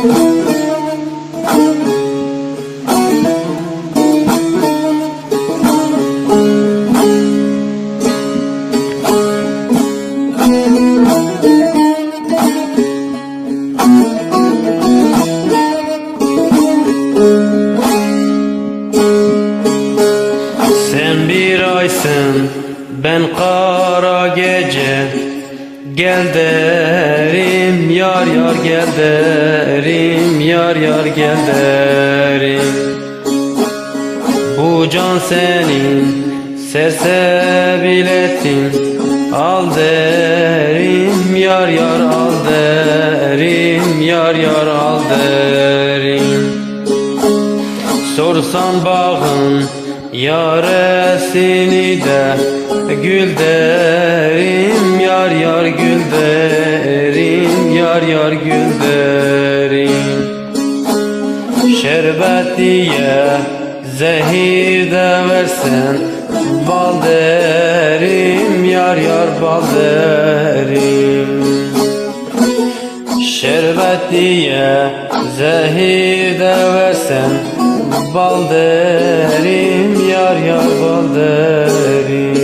Sen bir aysın, ben kara gece yar yar gel derim Yar yar gel derim. Bu can senin sersebiletin Al derim yar yar al derim Yar yar al derim. Sorsan bağın yaresini de Gül derim Yar yar gül derim Şerbet diye zehir de versen Bal derim yar yar bal derim. Şerbet diye zehir de versen Bal derim yar yar bal derim